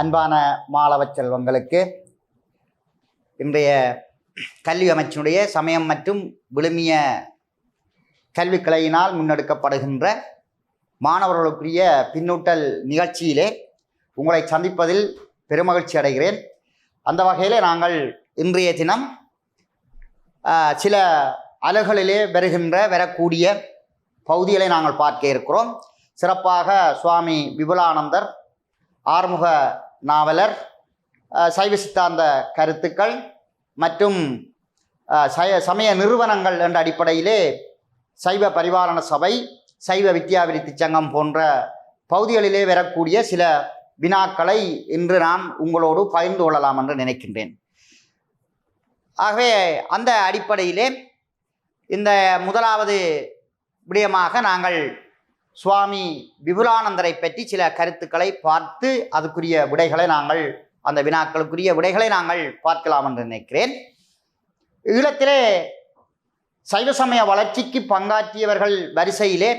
அன்பான மாணவ செல்வங்களுக்கு இன்றைய கல்வி அமைச்சினுடைய சமயம் மற்றும் விழுமிய கல்விக்கலையினால் முன்னெடுக்கப்படுகின்ற மாணவர்களுக்குரிய பின்னூட்டல் நிகழ்ச்சியிலே உங்களை சந்திப்பதில் பெருமகிழ்ச்சி அடைகிறேன். அந்த வகையில் நாங்கள் இன்றைய தினம் சில அலகுகளிலே வருகின்ற வரக்கூடிய பகுதிகளை நாங்கள் பார்க்க இருக்கிறோம். சிறப்பாக சுவாமி விபுலானந்தர் ஆறுமுக நாவலர் சைவ சித்தாந்த கருத்துக்கள் மற்றும் சய சமய நிறுவனங்கள் என்ற அடிப்படையிலே சைவ பரிபாலன சபை சைவ வித்யாவிருத்தி சங்கம் போன்ற பகுதிகளிலே வரக்கூடிய சில வினாக்களை இன்று நான் உங்களோடு பகிர்ந்து கொள்ளலாம் என்று நினைக்கின்றேன். ஆகவே அந்த அடிப்படையிலே இந்த முதலாவது விடயமாக நாங்கள் சுவாமி விபுலானந்தரை பற்றி சில கருத்துக்களை பார்த்து அதுக்குரிய விடைகளை நாங்கள் அந்த வினாக்களுக்குரிய விடைகளை நாங்கள் பார்க்கலாம் என்று நினைக்கிறேன். ஈழத்திலே சைவ சமய வளர்ச்சிக்கு பங்காற்றியவர்கள் வரிசையிலே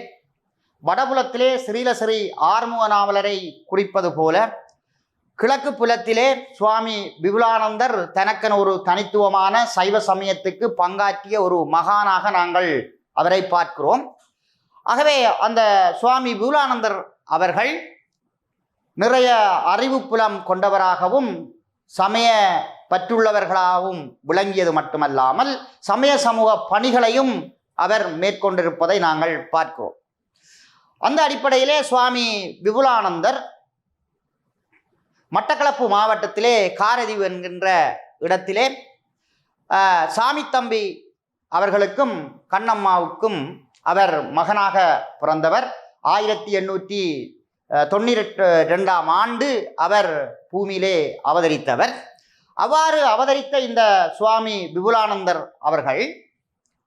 வடபுலத்திலே ஸ்ரீலஸ்ரீ ஆறுமுக நாவலரை குறிப்பது போல கிழக்கு புலத்திலே சுவாமி விபுலானந்தர் தனக்கென ஒரு தனித்துவமான சைவ சமயத்துக்கு பங்காற்றிய ஒரு மகானாக நாங்கள் அவரை பார்க்கிறோம். ஆகவே அந்த சுவாமி விபுலானந்தர் அவர்கள் நிறைய அறிவு புலம் கொண்டவராகவும் சமய பற்றுள்ளவர்களாகவும் விளங்கியது மட்டுமல்லாமல் சமய சமூக பணிகளையும் அவர் மேற்கொண்டிருப்பதை நாங்கள் பார்க்கிறோம். அந்த அடிப்படையிலே சுவாமி விபுலானந்தர் மட்டக்களப்பு மாவட்டத்திலே காரதீவு என்கின்ற இடத்திலே சாமி தம்பி அவர்களுக்கும் கண்ணம்மாவுக்கும் அவர் மகனாக பிறந்தவர். ஆயிரத்தி எண்ணூற்றி தொண்ணூற்றி ரெண்டாம் ஆண்டு அவர் பூமியிலே அவதரித்தவர். அவ்வாறு அவதரித்த இந்த சுவாமி விபுலானந்தர் அவர்கள்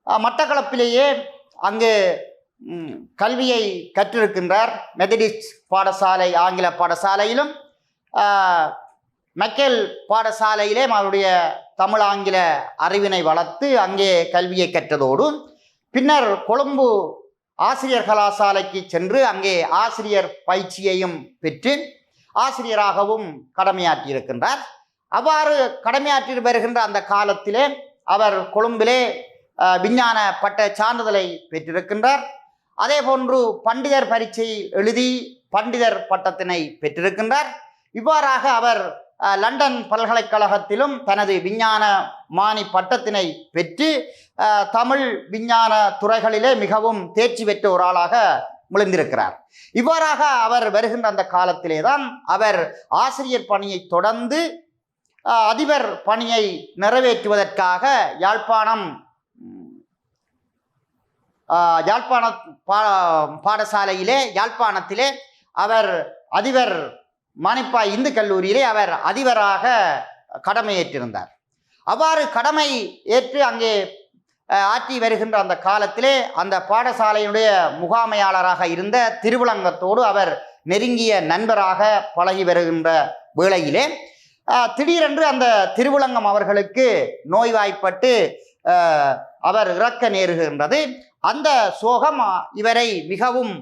மட்டக்களப்பிலேயே அங்கு கல்வியை கற்றிருக்கின்றார். மெதடிஸ்ட் பாடசாலை ஆங்கில பாடசாலையிலும் மெக்கேல் பாடசாலையிலே அவருடைய தமிழ் ஆங்கில அறிவினை வளர்த்து அங்கே கல்வியை கற்றதோடு பின்னர் கொழும்பு ஆசிரியர் கலாசாலைக்கு சென்று அங்கே ஆசிரியர் பயிற்சியையும் பெற்று ஆசிரியராகவும் கடமையாற்றியிருக்கின்றார். அவ்வாறு கடமையாற்றி வருகின்ற அந்த காலத்திலே அவர் கொழும்பிலே விஞ்ஞான பட்ட சான்றிதழை பெற்றிருக்கின்றார். அதே போன்று பண்டிதர் பரீட்சை எழுதி பண்டிதர் பட்டத்தினை பெற்றிருக்கின்றார். இவ்வாறாக அவர் லண்டன் பல்கலைக்கழகத்திலும் தனது விஞ்ஞான மானி பட்டத்தினை பெற்று தமிழ் விஞ்ஞான துறைகளிலே மிகவும் தேர்ச்சி பெற்ற ஒரு ஆளாக முழுந்திருக்கிறார் இவ்வாறாக அவர் வருகின்ற அந்த காலத்திலே தான் அவர் ஆசிரியர் பணியை தொடர்ந்து அதிபர் பணியை நிறைவேற்றுவதற்காக யாழ்ப்பாணம் யாழ்ப்பாண பா பாடசாலையிலே யாழ்ப்பாணத்திலே அவர் அதிபர் மானிப்பாய் இந்து கல்லூரியிலே அவர் அதிபராக கடமையேற்றிருந்தார். அவ்வாறு கடமை ஏற்று அங்கே ஆற்றி வருகின்ற அந்த காலத்திலே அந்த பாடசாலையினுடைய முகாமையாளராக இருந்த திருவிளங்கத்தோடு அவர் நெருங்கிய நண்பராக பழகி வருகின்ற வேளையிலே திடீரென்று அந்த திருவிளங்கம் அவர்களுக்கு நோய்வாய்ப்பட்டு அவர் இறக்க நேருகின்றது. அந்த சோகம் இவரை மிகவும்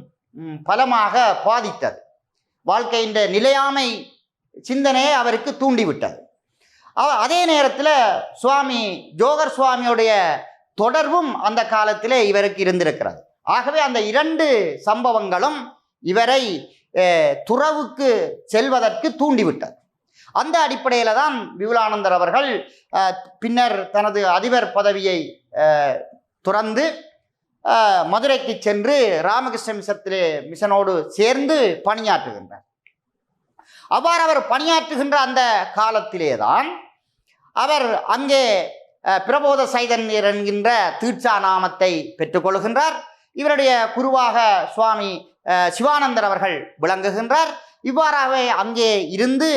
பலமாக பாதித்தது. வாழ்க்கையின் நிலையாமை சிந்தனையை அவருக்கு தூண்டிவிட்டது. அவ- அதே நேரத்தில் சுவாமி ஜோகர் சுவாமியுடைய தொடர்பும் அந்த காலத்திலே இவருக்கு இருந்திருக்கிறது. ஆகவே அந்த இரண்டு சம்பவங்களும் இவரை துறவுக்கு செல்வதற்கு தூண்டிவிட்டது. அந்த அடிப்படையில் தான் விபுலானந்தர் அவர்கள் பின்னர் தனது அதிபர் பதவியை துறந்து மதுரைக்கு சென்று ராமகிருஷ்ண மிஷத்திலே மிஷனோடு சேர்ந்து பணியாற்றுகின்றார். அவ்வாறு அவர் பணியாற்றுகின்ற அந்த காலத்திலே தான் அவர் அங்கே பிரபோத சைதன்யர் என்கின்ற தீட்சா நாமத்தை பெற்றுக்கொள்கின்றார் இவருடைய குருவாக சுவாமி சிவானந்தர் அவர்கள் விளங்குகின்றார். இவ்வாறாகவே அங்கே இருந்து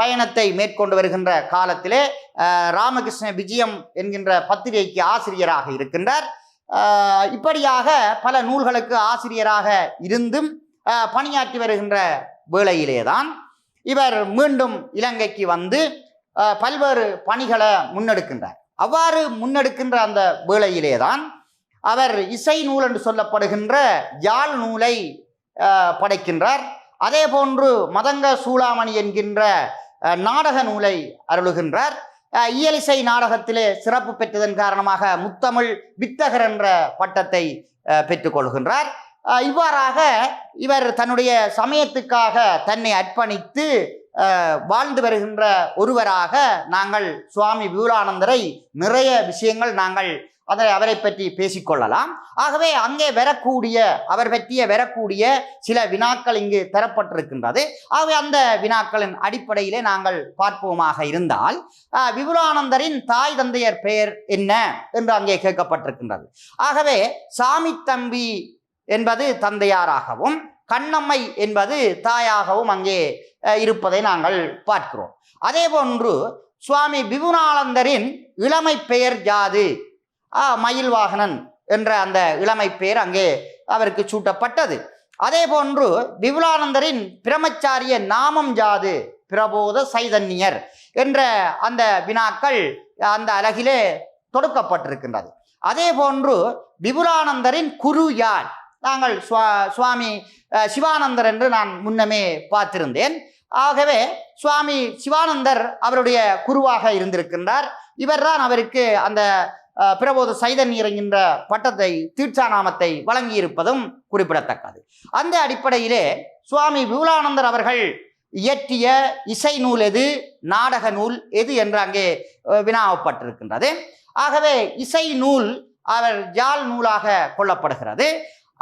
பயணத்தை மேற்கொண்டு வருகின்ற காலத்திலே ராமகிருஷ்ண விஜயம் என்கின்ற பத்திரிகைக்கு ஆசிரியராக இருக்கின்றார். இப்படியாக பல நூல்களுக்கு ஆசிரியராக இருந்தும் பணியாற்றி வருகின்ற வேளையிலே தான் இவர் மீண்டும் இலங்கைக்கு வந்து பல்வேறு பணிகளை முன்னெடுக்கின்றார். அவ்வாறு முன்னெடுக்கின்ற அந்த வேளையிலே தான் அவர் இசை நூல் என்று சொல்லப்படுகின்ற யாழ் நூலை படைக்கின்றார். அதே போன்று மதங்க சூளாமணி என்கின்ற நாடக நூலை அருளுகின்றார். இயலிசை நாடகத்திலே சிறப்பு பெற்றதன் காரணமாக முத்தமிழ் வித்தகர் என்ற பட்டத்தை பெற்றுக்கொள்கின்றார் இவ்வாறாக இவர் தன்னுடைய சமயத்துக்காக தன்னை அர்ப்பணித்து வாழ்ந்து வருகின்ற ஒருவராக நாங்கள் சுவாமி விபுலானந்தரை நிறைய விஷயங்கள் நாங்கள் அதை அவரை பற்றி பேசிக்கொள்ளலாம். ஆகவே அங்கே வரக்கூடிய அவர் பற்றிய வரக்கூடிய சில வினாக்கள் இங்கு தரப்பட்டிருக்கின்றது. ஆகவே அந்த வினாக்களின் அடிப்படையிலே நாங்கள் பார்ப்போமாக இருந்தால் விபுலானந்தரின் தாய் தந்தையர் பெயர் என்ன என்று அங்கே கேட்கப்பட்டிருக்கின்றது. ஆகவே சாமி தம்பி என்பது தந்தையாராகவும் கண்ணம்மை என்பது தாயாகவும் அங்கே இருப்பதை நாங்கள் பார்க்கிறோம். அதே போன்று சுவாமி விபுலானந்தரின் இளமை பெயர் ஜாது மயில் வாகனன் என்ற அந்த இளமை பெயர் அங்கே அவருக்கு சூட்டப்பட்டது. அதே போன்று விபுலானந்தரின் பிரமச்சாரிய நாமம் ஜாது பிரபோத சைதன்யர் என்ற அந்த வினாக்கள் அந்த அழகிலே தொடுக்கப்பட்டிருக்கின்றது. அதே போன்று விபுலானந்தரின் குரு யார்? நாங்கள் சுவா சுவாமி சிவானந்தர் என்று நான் முன்னமே பார்த்திருந்தேன். ஆகவே சுவாமி சிவானந்தர் அவருடைய குருவாக இருந்திருக்கின்றார். இவர்தான் அவருக்கு அந்த பிரபோத சைதன்யர் என்கின்ற பட்டத்தை தீட்சாநாமத்தை வழங்கியிருப்பதும் குறிப்பிடத்தக்கது. அந்த அடிப்படையிலே சுவாமி விபுலானந்தர் அவர்கள் இயற்றிய இசை நூல் எது? நாடக நூல் எது என்று அங்கே வினாவப்பட்டிருக்கின்றது. ஆகவே இசை நூல் அவர் ஜால் நூலாக கொள்ளப்படுகிறது.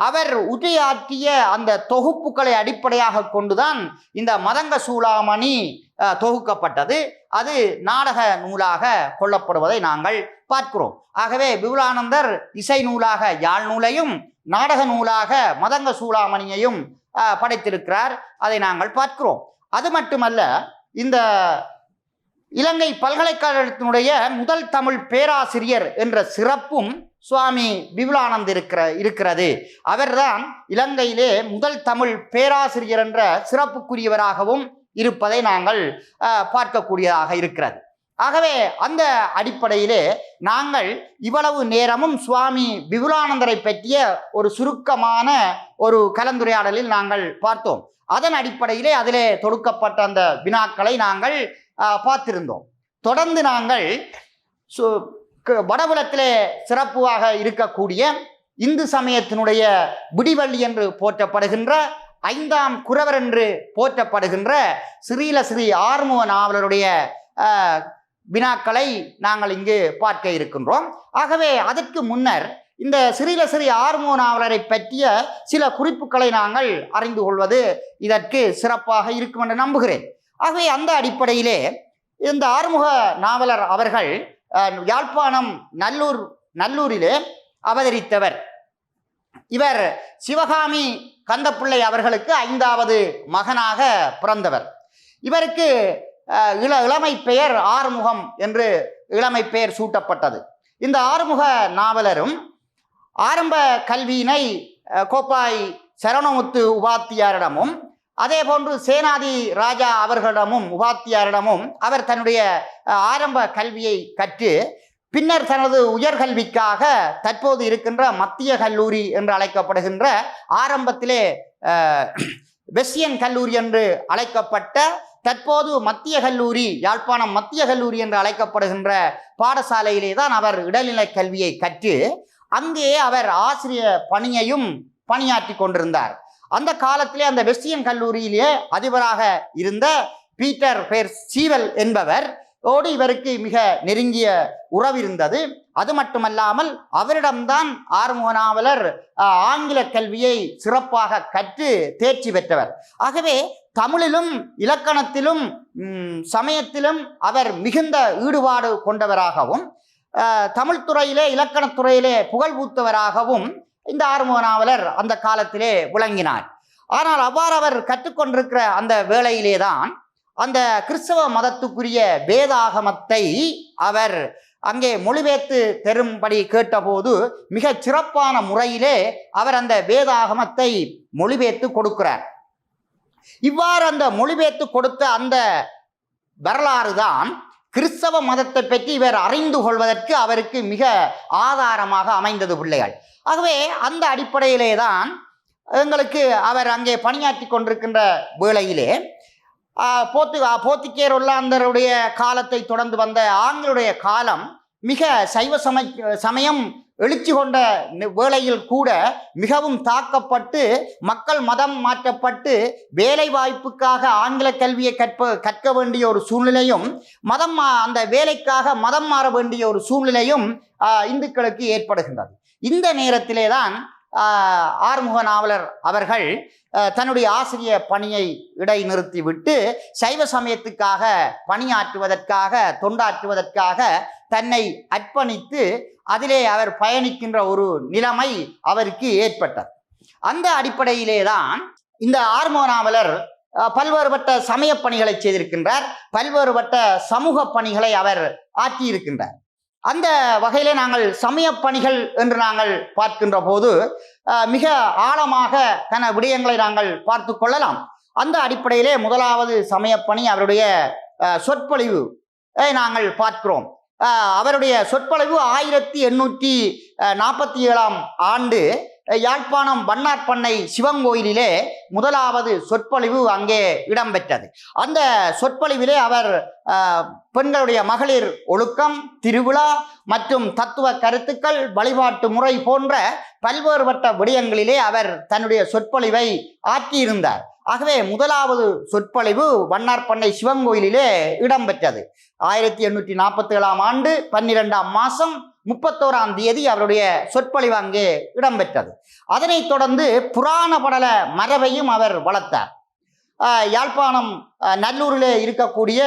அவர் உரையாற்றிய அந்த தொகுப்புகளை அடிப்படையாக கொண்டுதான் இந்த மதங்க சூளாமணி தொகுக்கப்பட்டது. அது நாடக நூலாக கொள்ளப்படுவதை நாங்கள் பார்க்கிறோம். ஆகவே விபுலானந்தர் இசை நூலாக யாழ் நூலையும் நாடக நூலாக மதங்க சூளாமணியையும் படைத்திருக்கிறார். அதை நாங்கள் பார்க்கிறோம். அது மட்டுமல்ல இந்த இலங்கை பல்கலைக்கழகத்தினுடைய முதல் தமிழ் பேராசிரியர் என்ற சிறப்பும் சுவாமி விபுலானந்த் இருக்கிற இருக்கிறது. அவர்தான் இலங்கையிலே முதல் தமிழ் பேராசிரியர் என்ற சிறப்புக்குரியவராகவும் இருப்பதை நாங்கள் பார்க்கக்கூடியதாக இருக்கிறது. ஆகவே அந்த அடிப்படையிலே நாங்கள் இவ்வளவு நேரமும் சுவாமி விபுலானந்தரை பற்றிய ஒரு சுருக்கமான ஒரு கலந்துரையாடலில் நாங்கள் பார்த்தோம். அதன் அடிப்படையிலே அதிலே தொடுக்கப்பட்ட அந்த வினாக்களை நாங்கள் பார்த்திருந்தோம். தொடர்ந்து நாங்கள் சு- க- வடபுலத்திலே சிறப்புவாக இருக்கக்கூடிய இந்து சமயத்தினுடைய விடிவள்ளி என்று போற்றப்படுகின்ற ஐந்தாம் குறவர் என்று போற்றப்படுகின்ற ஸ்ரீல ஸ்ரீ ஆறுமுக நாவலருடைய வினாக்களை நாங்கள் இங்கு பார்க்க இருக்கின்றோம். ஆகவே அதற்கு முன்னர் இந்த ஸ்ரீல ஸ்ரீ ஆறுமுக நாவலரை பற்றிய சில குறிப்புகளை நாங்கள் அறிந்து கொள்வது இதற்கு சிறப்பாக இருக்கும் என்று நம்புகிறேன். ஆகவே அந்த அடிப்படையிலே இந்த ஆறுமுக நாவலர் அவர்கள் யாழ்ப்பாணம் நல்லூர் நல்லூரிலே அவதரித்தவர். இவர் சிவகாமி கந்தப்பிள்ளை அவர்களுக்கு ஐந்தாவது மகனாக பிறந்தவர். இவருக்கு இள இளமை பெயர் ஆறுமுகம் என்று இளமை பெயர் சூட்டப்பட்டது. இந்த ஆறுமுக நாவலரும் ஆரம்ப கல்வியினை கோப்பாய் சரணமுத்து உபாத்தியாரிடமும் அதே போன்று சேனாதி ராஜா அவர்களிடமும் உபாத்தியாரிடமும் அவர் தன்னுடைய ஆரம்ப கல்வியை கற்று பின்னர் தனது உயர்கல்விக்காக தற்போது இருக்கின்ற மத்திய கல்லூரி என்று அழைக்கப்படுகின்ற ஆரம்பத்திலே வெஸ்டியன் கல்லூரி என்று அழைக்கப்பட்ட தற்போது மத்திய கல்லூரி யாழ்ப்பாணம் மத்திய கல்லூரி என்று அழைக்கப்படுகின்ற பாடசாலையிலே தான் அவர் இடைநிலை கல்வியை கற்று அங்கே அவர் ஆசிரிய பணியையும் பணியாற்றி கொண்டிருந்தார். அந்த காலத்திலே அந்த வெஸ்டியன் கல்லூரியிலே அதிபராக இருந்த பீட்டர் பேர் சீவல் என்பவர் ஓடு இவருக்கு மிக நெருங்கிய உறவு இருந்தது அது மட்டுமல்லாமல் அவரிடம்தான் ஆறுமுகநாவலர் ஆங்கில கல்வியை சிறப்பாக கற்று தேர்ச்சி பெற்றவர். ஆகவே தமிழிலும் இலக்கணத்திலும் சமயத்திலும் அவர் மிகுந்த ஈடுபாடு கொண்டவராகவும் தமிழ்துறையிலே தமிழ் துறையிலே புகழ் பூத்தவராகவும் இந்த ஆறுமுக நாவலர் அந்த காலத்திலே விளங்கினார். ஆனால் அவ்வாறு அவர் கற்றுக்கொண்டிருக்கிற அந்த வேளையிலே தான் அந்த கிறிஸ்தவ மதத்துக்குரிய வேதாகமத்தை அவர் அங்கே மொழிபெயர்த்து தரும்படி கேட்டபோது மிகச் சிறப்பான முறையிலே அவர் அந்த வேதாகமத்தை மொழிபெயர்த்து கொடுக்கிறார். இவ்வாறு அந்த மொழிபெயர்த்து கொடுத்த அந்த வரலாறு தான் கிறிஸ்தவ மதத்தை பற்றி இவர் அறிந்து கொள்வதற்கு அவருக்கு மிக ஆதாரமாக அமைந்தது பிள்ளைகள். ஆகவே அந்த அடிப்படையிலே தான் எங்களுக்கு அவர் அங்கே பணியாற்றி கொண்டிருக்கின்ற வேளையிலே போத்து போத்திக்கேர் ஒல்லாந்தருடைய காலத்தை தொடர்ந்து வந்த ஆங்களுடைய காலம் மிக சைவ சமய சமயம் எழுச்சி கொண்ட வேளையில் கூட மிகவும் தாக்கப்பட்டு மக்கள் மதம் மாற்றப்பட்டு வேலை வாய்ப்புக்காக ஆங்கில கல்வியை கற்ப கற்க வேண்டிய ஒரு சூழ்நிலையும் மதம் மா- அந்த வேலைக்காக மதம் மாற வேண்டிய ஒரு சூழ்நிலையும் இந்துக்களுக்கு ஏற்படுகின்றது. இந்த நேரத்திலே தான் ஆறுமுக நாவலர் அவர்கள் தன்னுடைய ஆசிரிய பணியை இடைநிறுத்தி விட்டு சைவ சமயத்துக்காக பணியாற்றுவதற்காக தொண்டாற்றுவதற்காக தன்னை அர்ப்பணித்து அதிலே அவர் பயணிக்கின்ற ஒரு நிலைமை அவருக்கு ஏற்பட்டது. அந்த அடிப்படையிலே தான் இந்த ஆறுமுக நாவலர் பல்வேறுபட்ட சமய பணிகளை செய்திருக்கின்றார் பல்வேறுபட்ட சமூக பணிகளை அவர் ஆற்றியிருக்கின்றார். அந்த வகையிலே நாங்கள் சமய பணிகள் என்று நாங்கள் பார்க்கின்ற போது மிக ஆழமாக தன விடயங்களை நாங்கள் பார்த்து கொள்ளலாம். அந்த அடிப்படையிலே முதலாவது சமயப்பணி அவருடைய சொற்பொழிவு நாங்கள் பார்க்கிறோம். அவருடைய சொற்பொழிவு ஆயிரத்தி எண்ணூற்றி நாற்பத்தி ஏழாம் ஆண்டு அஹ், யாழ்ப்பாணம் வண்ணார்பண்ணை சிவங்கோயிலிலே முதலாவது சொற்பொழிவு அங்கே இடம்பெற்றது. அந்த சொற்பொழிவிலே அவர் பெண்களுடைய மகளிர் ஒழுக்கம் திருவிழா மற்றும் தத்துவ கருத்துக்கள் வழிபாட்டு முறை போன்ற பல்வேறுபட்ட விடயங்களிலே அவர் தன்னுடைய சொற்பொழிவை ஆற்றியிருந்தார். ஆகவே முதலாவது சொற்பொழிவு வண்ணார்பண்ணை சிவங்கோயிலிலே இடம்பெற்றது. ஆயிரத்தி எண்ணூற்றி நாற்பத்தி ஏழாம் ஆண்டு பன்னிரெண்டாம் மாதம் முப்பத்தோராம் தேதி அவருடைய சொற்பொழிவு அங்கே இடம்பெற்றது. அதனைத் தொடர்ந்து புராண படல மரபையும் அவர் வளர்த்தார். யாழ்ப்பாணம் நல்லூரில் நல்லூரிலே இருக்கக்கூடிய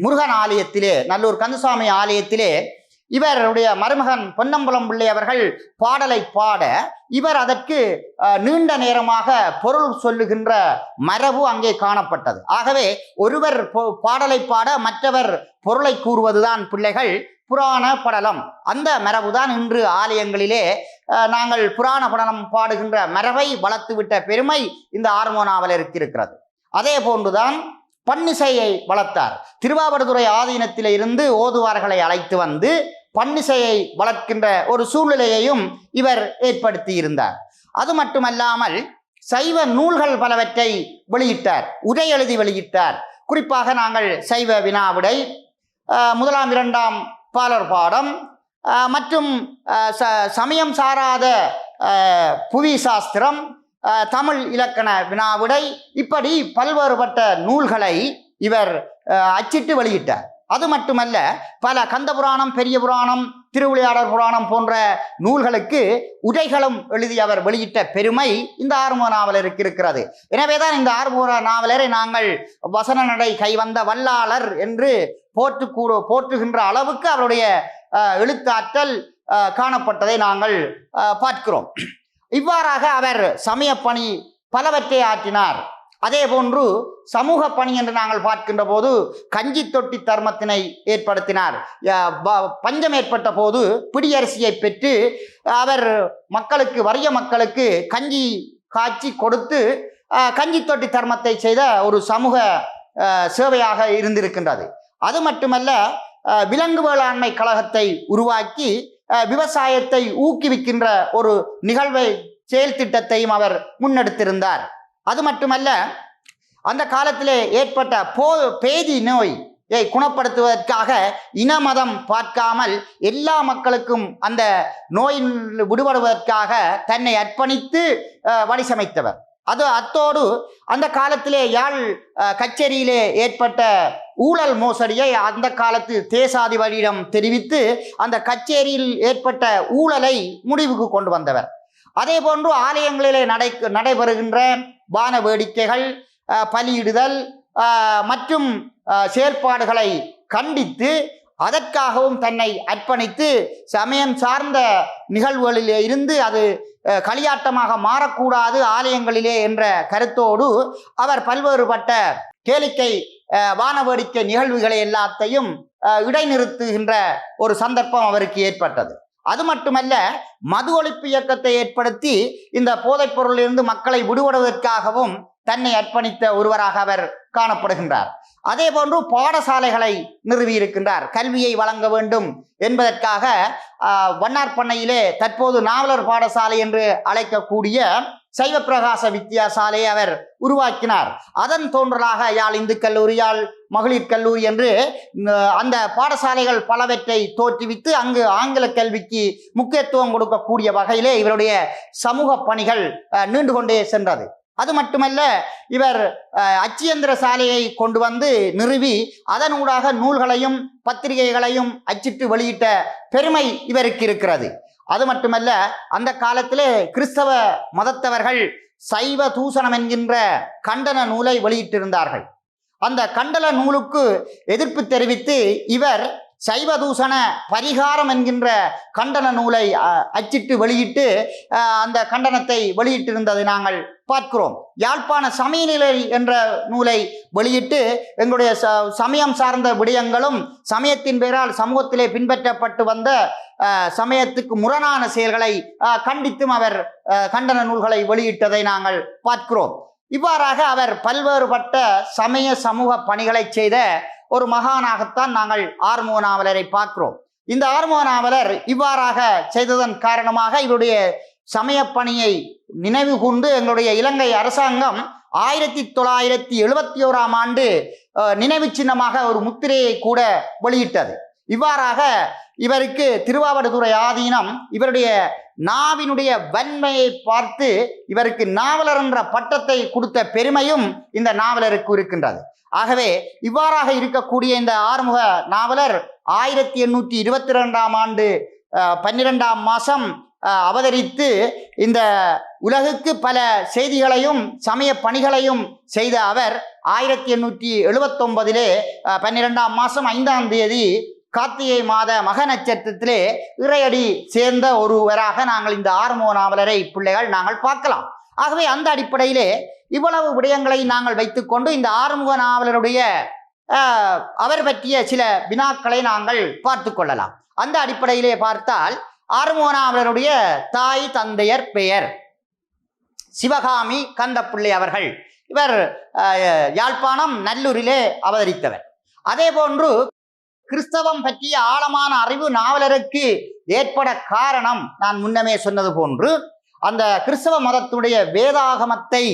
முருகன் ஆலயத்திலே நல்லூர் கந்தசாமி ஆலயத்திலே இவருடைய மருமகன் பொன்னம்பலம் பிள்ளை அவர்கள் பாடலை பாட இவர் அதற்கு நீண்ட நேரமாக பொருள் சொல்லுகின்ற மரபு அங்கே காணப்பட்டது. ஆகவே ஒருவர் பொ- பாடலை பாட மற்றவர் பொருளை கூறுவதுதான் பிள்ளைகள் புராண படலம். அந்த மரபுதான் இன்று ஆலயங்களிலே நாங்கள் புராண படலம் பாடுகின்ற மரபை வளர்த்துவிட்ட பெருமை இந்த ஆர்மோனாவில் இருக்கிறது. அதே போன்றுதான் பன்னிசையை வளர்த்தார். திருவாவடுதுறை ஆதீனத்திலே இருந்து ஓதுவார்களை அழைத்து வந்து பன்னிசையை வளர்க்கின்ற ஒரு சூழ்நிலையையும் இவர் ஏற்படுத்தி இருந்தார் அது மட்டுமல்லாமல் சைவ நூல்கள் பலவற்றை வெளியிட்டார் உரை எழுதி வெளியிட்டார். குறிப்பாக நாங்கள் சைவ வினாவிடை முதலாம் இரண்டாம் பாலர் பாடம் மற்றும் ச- சமயம் சாராத புவி சாஸ்திரம் தமிழ் இலக்கண வினாவிடை இப்படி பல்வேறுபட்ட நூல்களை இவர் அச்சிட்டு வெளியிட்டார். அது மட்டுமல்ல பல கந்த புராணம் பெரிய புராணம் திருவிளையாடல் புராணம் போன்ற நூல்களுக்கு உடைகளும் எழுதி அவர் வெளியிட்ட பெருமை இந்த ஆறுமுக நாவலருக்கு இருக்கிறது. எனவேதான் இந்த ஆறுமுக நாவலரை நாங்கள் வசன நடை கைவந்த வல்லாளர் என்று போற்று கூறு போற்றுகின்ற அளவுக்கு அவருடைய எழுத்தாற்றல் காணப்பட்டதை நாங்கள் பார்க்கிறோம். இவ்வாறாக அவர் சமய பணி பலவற்றை ஆற்றினார். அதே போன்று சமூக பணி என்று நாங்கள் பார்க்கின்ற போது கஞ்சி தொட்டி தர்மத்தினை ஏற்படுத்தினார். ப- பஞ்சம் ஏற்பட்ட போது பிடியரிசியை பெற்று அவர் மக்களுக்கு வறிய மக்களுக்கு கஞ்சி காய்ச்சி கொடுத்து கஞ்சி தொட்டி தர்மத்தை செய்த ஒரு சமூக சேவையாக இருந்திருக்கின்றது. அது மட்டுமல்ல விலங்கு வேளாண்மை கழகத்தை உருவாக்கி விவசாயத்தை ஊக்குவிக்கின்ற ஒரு நிகழ்வை செயல் திட்டத்தையும் அவர் முன்னெடுத்திருந்தார். அது மட்டுமல்ல அந்த காலத்திலே ஏற்பட்ட போ பேதி நோய் யை குணப்படுத்துவதற்காக இன மதம் பார்க்காமல் எல்லா மக்களுக்கும் அந்த நோயின் விடுபடுவதற்காக தன்னை அர்ப்பணித்து வழி சமைத்தவர் அது அத்தோடு அந்த காலத்திலே யாழ் கச்சேரியிலே ஏற்பட்ட ஊழல் மோசடியை அந்த காலத்து தேசாதிபதியிடம் தெரிவித்து அந்த கச்சேரியில் ஏற்பட்ட ஊழலை முடிவுக்கு கொண்டு வந்தவர். அதே போன்று ஆலயங்களிலே நடை நடைபெறுகின்ற வான வேடிக்கைகள் பலியிடுதல் மற்றும் செயற்பாடுகளை கண்டித்து அதற்காகவும் தன்னை அர்ப்பணித்து சமயம் சார்ந்த நிகழ்வுகளிலே இருந்து அது களியாட்டமாக மாறக்கூடாது ஆலயங்களிலே என்ற கருத்தோடு அவர் பல்வேறுபட்ட கேளிக்கை அஹ், நிகழ்வுகளை எல்லாத்தையும் அஹ், இடைநிறுத்துகின்ற ஒரு சந்தர்ப்பம் அவருக்கு ஏற்பட்டது. அது மட்டுமல்ல மது ஒழிப்பு இயக்கத்தை ஏற்படுத்தி இந்த போதைப் பொருளிலிருந்து மக்களை விடுபடுவதற்காகவும் தன்னை அர்ப்பணித்த ஒருவராக அவர் காணப்படுகின்றார். அதே போன்று பாடசாலைகளை நிறுவியிருக்கின்றார். கல்வியை வழங்க வேண்டும் என்பதற்காக வண்ணார் வண்ணார்பண்ணையிலே தற்போது நாவலர் பாடசாலை என்று அழைக்கக்கூடிய சைவப்பிரகாச வித்யாசாலையை வித்தியாசாலையை அவர் உருவாக்கினார். அதன் தோன்றலாக யாழ் இந்து கல்லூரி யாழ் மகளிர் கல்லூரி என்று அந்த பாடசாலைகள் பலவற்றை தோற்றுவித்து அங்கு ஆங்கில கல்விக்கு முக்கியத்துவம் கொடுக்கக்கூடிய வகையிலே இவருடைய சமூக பணிகள் நீண்டு கொண்டே சென்றது. அது மட்டுமல்ல இவர் அச்சியந்திர சாலையை கொண்டு வந்து நிறுவி அதனூடாக நூல்களையும் பத்திரிகைகளையும் அச்சிட்டு வெளியிட்ட பெருமை இவருக்கு இருக்கிறது. அது மட்டுமல்ல அந்த காலத்திலே கிறிஸ்தவ மதத்தவர்கள் சைவ தூசணம் என்கின்ற கண்டன நூலை வெளியிட்டிருந்தார்கள். அந்த கண்டன நூலுக்கு எதிர்ப்பு தெரிவித்து இவர் சைவ தூஷண பரிகாரம் என்கின்ற கண்டன நூலை அச்சிட்டு வெளியிட்டு அந்த கண்டனத்தை வெளியிட்டிருந்ததை நாங்கள் பார்க்கிறோம். யாழ்ப்பாண சமயநிலை என்ற நூலை வெளியிட்டு எங்களுடைய ச சமயம் சார்ந்த விடயங்களும் சமயத்தின் பெயரால் சமூகத்திலே பின்பற்றப்பட்டு வந்த சமயத்துக்கு முரணான செயல்களை கண்டித்தும் அவர் கண்டன நூல்களை வெளியிட்டதை நாங்கள் பார்க்கிறோம். இவ்வாறாக அவர் பல்வேறுபட்ட சமய சமூக பணிகளை செய்த ஒரு மகானாகத்தான் நாங்கள் ஆர்மோ நாவலரை பார்க்கிறோம். இந்த ஆர்மோ நாவலர் இவ்வாறாக செய்ததன் காரணமாக இவருடைய சமய பணியை நினைவு கூர்ந்து எங்களுடைய இலங்கை அரசாங்கம் ஆயிரத்தி தொள்ளாயிரத்தி எழுபத்தி ஓராம் ஆண்டு நினைவு சின்னமாக ஒரு முத்திரையை கூட வெளியிட்டது. இவ்வாறாக இவருக்கு திருவாவடுதுறை ஆதீனம் இவருடைய நாவினுடைய வன்மையை பார்த்து இவருக்கு நாவலர் என்ற பட்டத்தை கொடுத்த பெருமையும் இந்த நாவலருக்கு இருக்கின்றது. ஆகவே இவ்வாறாக இருக்கக்கூடிய இந்த ஆறுமுக நாவலர் ஆயிரத்தி எண்ணூற்றி இருபத்தி ரெண்டாம் ஆண்டு பன்னிரெண்டாம் மாதம் அவதரித்து இந்த உலகுக்கு பல செய்திகளையும் சமய பணிகளையும் செய்த அவர் ஆயிரத்தி எண்ணூற்றி எழுபத்தொன்பதிலே பன்னிரெண்டாம் மாதம் ஐந்தாம் தேதி கார்த்திகை மாத மக நட்சத்திரத்திலே இறையடி சேர்ந்த ஒருவராக நாங்கள் இந்த ஆறுமுக நாவலரை பிள்ளைகள் நாங்கள் பார்க்கலாம். ஆகவே அந்த அடிப்படையிலே இவ்வளவு விடயங்களை நாங்கள் வைத்துக்கொண்டு இந்த ஆறுமுக நாவலருடைய அவர் பற்றிய சில வினாக்களை நாங்கள் பார்த்து கொள்ளலாம். அந்த அடிப்படையிலே பார்த்தால் ஆறுமுக நாவலருடைய தாய் தந்தையர் பெயர் சிவகாமி கந்தப்பிள்ளை அவர்கள். இவர் யாழ்ப்பாணம் நல்லூரிலே அவதரித்தவர். அதே போன்று கிறிஸ்தவம் பற்றிய ஆழமான அறிவு நாவலருக்கு ஏற்பட காரணம் நான் முன்னமே சொன்னது போன்று அந்த கிறிஸ்தவ மதத்துடைய வேதாகமத்தை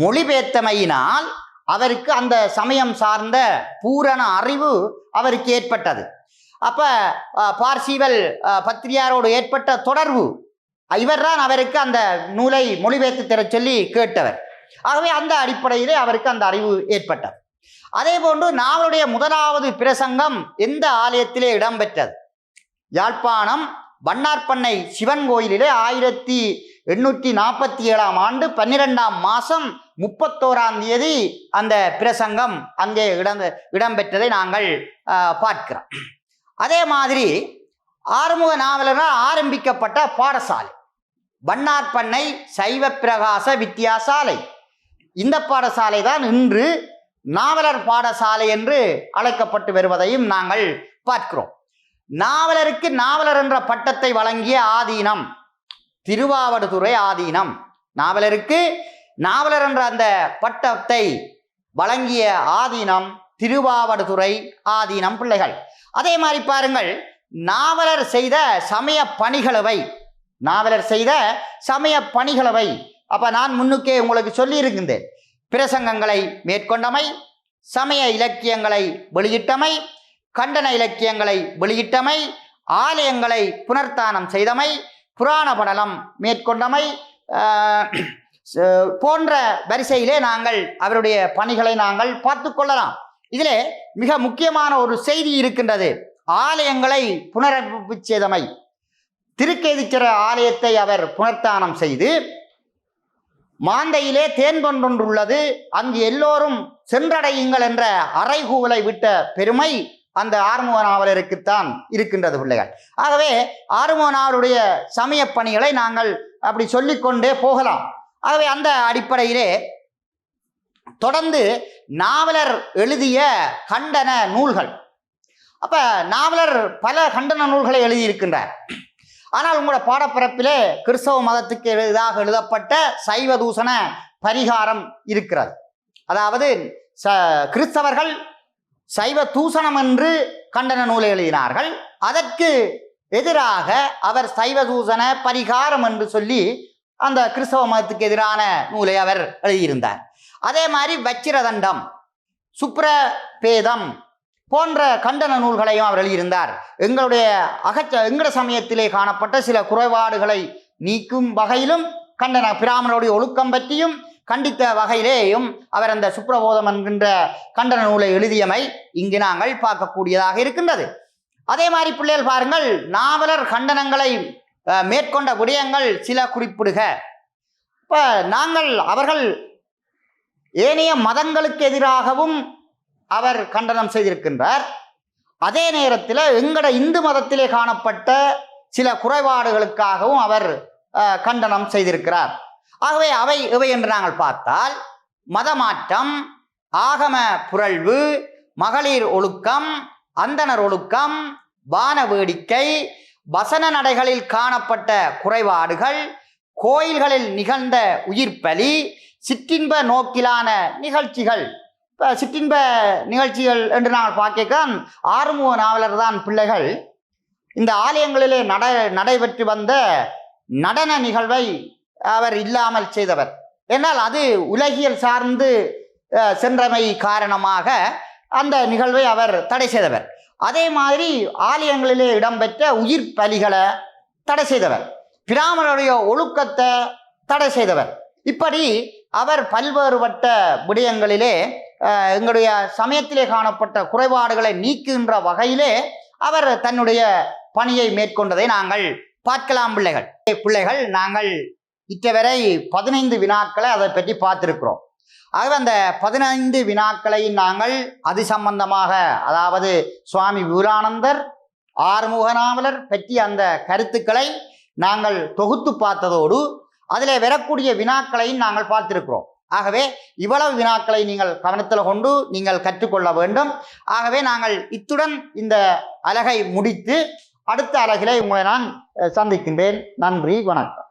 மொழிபெயர்த்தமையினால் அவருக்கு அந்த சமயம் சார்ந்த பூரண அறிவு அவருக்கு ஏற்பட்டது. அப்ப பார்சிவல் பத்திரியாரோடு ஏற்பட்ட தொடர்பு இவர்தான் அவருக்கு அந்த நூலை மொழிபெயர்த்து தர சொல்லி கேட்டவர். ஆகவே அந்த அடிப்படையிலே அவருக்கு அந்த அறிவு ஏற்பட்டது. அதே போன்று நாவலுடைய முதலாவது பிரசங்கம் எந்த ஆலயத்திலே இடம்பெற்றது? யாழ்ப்பாணம் வண்ணார்பண்ணை சிவன் கோயிலிலே ஆயிரத்தி எண்ணூற்றி நாற்பத்தி ஏழாம் ஆண்டு பன்னிரெண்டாம் மாதம் முப்பத்தோராம் தேதி அந்த பிரசங்கம் அங்கே இடம் இடம்பெற்றதை நாங்கள் பார்க்கிறோம். அதே மாதிரி ஆறுமுக நாவலரால் ஆரம்பிக்கப்பட்ட பாடசாலை வண்ணார்பண்ணை சைவ பிரகாச வித்தியாசாலை இந்த பாடசாலை தான் இன்று நாவலர் பாடசாலை என்று அழைக்கப்பட்டு வருவதையும் நாங்கள் பார்க்கிறோம். நாவலருக்கு நாவலர் என்ற பட்டத்தை வழங்கிய ஆதீனம் திருவாவடுதுறை ஆதீனம். நாவலருக்கு நாவலர் என்ற அந்த பட்டத்தை வழங்கிய ஆதீனம் திருவாவடுதுறை ஆதீனம் பிள்ளைகள். அதே மாதிரி பாருங்கள் நாவலர் செய்த சமய பணிகளவை நாவலர் செய்த சமய பணிகளவை. அப்ப நான் முன்னுக்கே உங்களுக்கு சொல்லியிருக்கின்றேன். பிரசங்கங்களை மேற்கொண்டமை சமய இலக்கியங்களை வெளியிட்டமை கண்டன இலக்கியங்களை வெளியிட்டமை ஆலயங்களை புனர்த்தானம் செய்தமை புராண படலம் மேற்கொண்டமை போன்ற வரிசையிலே நாங்கள் அவருடைய பணிகளை நாங்கள் பார்த்து கொள்ளலாம். இதிலே மிக முக்கியமான ஒரு செய்தி இருக்கின்றது. ஆலயங்களை புனரமைப்பு செய்தமை திருக்கேதிச்சர ஆலயத்தை அவர் புனர்த்தானம் செய்து மாந்தையிலே தேன் கொண்டொன்றுள்ளது. அங்கு எல்லோரும் சென்றடையுங்கள் என்ற அறைகூவலை விட்ட பெருமை அந்த ஆறுமுக நாவலருக்குத்தான் இருக்கின்றது பிள்ளைகள். ஆகவே ஆறுமுக நாவலுடைய சமய பணிகளை நாங்கள் அப்படி சொல்லிக்கொண்டே போகலாம். ஆகவே அந்த அடிப்படையிலே தொடர்ந்து நாவலர் எழுதிய கண்டன நூல்கள். அப்ப நாவலர் பல கண்டன நூல்களை எழுதியிருக்கின்றார். ஆனால் உங்களோட பாடப்பிறப்பிலே கிறிஸ்தவ மதத்துக்கு எதிராக எழுதப்பட்ட சைவதூசண பரிகாரம் இருக்கிறது. அதாவது ச கிறிஸ்தவர்கள் சைவ தூசணம் என்று கண்டன நூலை எழுதினார்கள். அதற்கு எதிராக அவர் சைவ தூசண பரிகாரம் என்று சொல்லி அந்த கிறிஸ்தவ மதத்துக்கு எதிரான நூலை அவர் எழுதியிருந்தார். அதே மாதிரி வச்சிரதண்டம் சுப்ரபேதம் போன்ற கண்டன நூல்களையும் அவர் எழுதியிருந்தார். எங்களுடைய அகச்ச எங்கட சமயத்திலே காணப்பட்ட சில குறைபாடுகளை நீக்கும் வகையிலும் கண்டன பிராமணருடைய ஒழுக்கம் பற்றியும் கண்டித்த வகையிலேயும் அவர் அந்த சுப்பிரபோதம் என்கின்ற கண்டன நூலை எழுதியமை இங்கு நாங்கள் பார்க்கக்கூடியதாக இருக்கின்றது. அதே மாதிரி பிள்ளைகள் பாருங்கள் நாவலர் கண்டனங்களை மேற்கொண்ட விடயங்கள் சில குறிப்பிடுக. இப்போ நாங்கள் அவர்கள் ஏனைய மதங்களுக்கு எதிராகவும் அவர் கண்டனம் செய்திருக்கின்றார். அதே நேரத்தில் எங்கட இந்து மதத்திலே காணப்பட்ட சில குறைபாடுகளுக்காகவும் அவர் கண்டனம் செய்திருக்கிறார். ஆகவே அவை இவை என்று நாங்கள் பார்த்தால் மதமாற்றம் ஆகம புரள்வு மகளிர் ஒழுக்கம் அந்தணர் ஒழுக்கம் வான வேடிக்கை வசன நடைகளில் காணப்பட்ட குறைபாடுகள் கோயில்களில் நிகழ்ந்த உயிர்ப்பலி சிற்றின்ப நோக்கிலான நிகழ்ச்சிகள். இப்போ சிற்றின்ப நிகழ்ச்சிகள் என்று நாங்கள் பார்க்க ஆறுமுக நாவலர் தான் பிள்ளைகள். இந்த ஆலயங்களிலே நட நடைபெற்று வந்த நடன நிகழ்வை அவர் இல்லாமல் செய்தவர். என்னால் அது உலகியல் சார்ந்து சென்றமை காரணமாக அந்த நிகழ்வை அவர் தடை செய்தவர். அதே மாதிரி ஆலயங்களிலே இடம்பெற்ற உயிர் பலிகளை தடை செய்தவர். பிராமணருடைய ஒழுக்கத்தை தடை செய்தவர். இப்படி அவர் பல்வேறுபட்ட விடயங்களிலே எங்களுடைய சமயத்திலே காணப்பட்ட குறைபாடுகளை நீக்குகின்ற வகையிலே அவர் தன்னுடைய பணியை மேற்கொண்டதை நாங்கள் பார்க்கலாம் பிள்ளைகள். பிள்ளைகள் நாங்கள் இத்தவரை பதினைந்து வினாக்களை அதை பற்றி பார்த்துருக்கிறோம். ஆகவே அந்த பதினைந்து வினாக்களை நாங்கள் அது சம்பந்தமாக அதாவது சுவாமி விபுரானந்தர் ஆறுமுக நாவலர் அந்த கருத்துக்களை நாங்கள் தொகுத்து பார்த்ததோடு அதில் வரக்கூடிய வினாக்களையும் நாங்கள் பார்த்திருக்கிறோம். ஆகவே இவ்வளவு வினாக்களை நீங்கள் கவனத்தில் கொண்டு நீங்கள் கற்றுக்கொள்ள வேண்டும். ஆகவே நாங்கள் இத்துடன் இந்த அலகை முடித்து அடுத்த அலகிலே உங்களை நான் சந்திக்கின்றேன். நன்றி வணக்கம்.